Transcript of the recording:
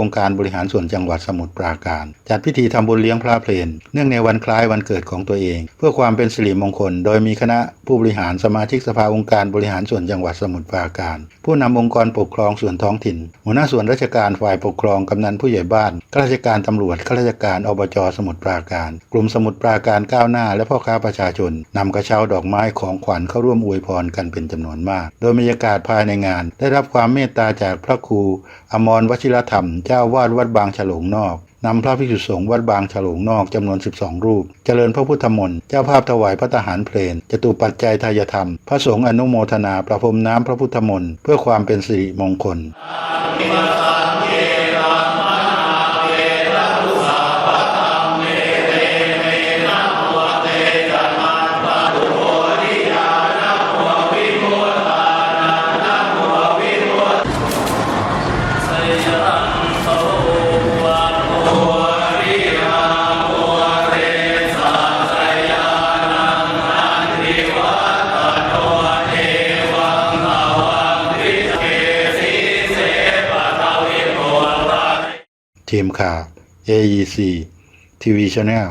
องค์การบริหารส่วนจังหวัดสมุทรปราการ จัดพิธีทำบุญเลี้ยงพระเพลนเนื่องในวันคล้ายวันเกิดของตัวเอง เพื่อความเป็นสิริมงคล โดยมีคณะ ผู้บริหารสมาชิกสภาองค์การบริหารส่วนจังหวัดสมุทรปราการ ผู้นำองค์กรปกครองส่วนท้องถิ่น หัวหน้าส่วนราชการฝ่ายปกครองกำนันผู้ใหญ่บ้านข้าราชการตำรวจข้าราชการอบจสมุทรปราการ กลุ่มสมุทรปราการก้าวหน้า และพ่อค้าประชาชนนำกระเช้าดอกไม้ของขวัญเข้าร่วมอวยพรกันเป็นจำนวนมาก โดยบรรยากาศภายในงาน ได้รับความเมตตาจากพระครู อมรวชิรธรรม เจ้าวาดวัดบางฉลงนอก นำพระภิกษุสงฆ์วัดบางฉลงนอกจำนวน 12 รูป เจริญพระพุทธมนต์เจ้าภาพถวายพระทหารเพลนจตุปัจจัยทายธรรม พระสงฆ์อนุโมทนาประพรมน้ำพระพุทธมนต์เพื่อความเป็นสิริมงคล ทีมข่าว AEC TV Channel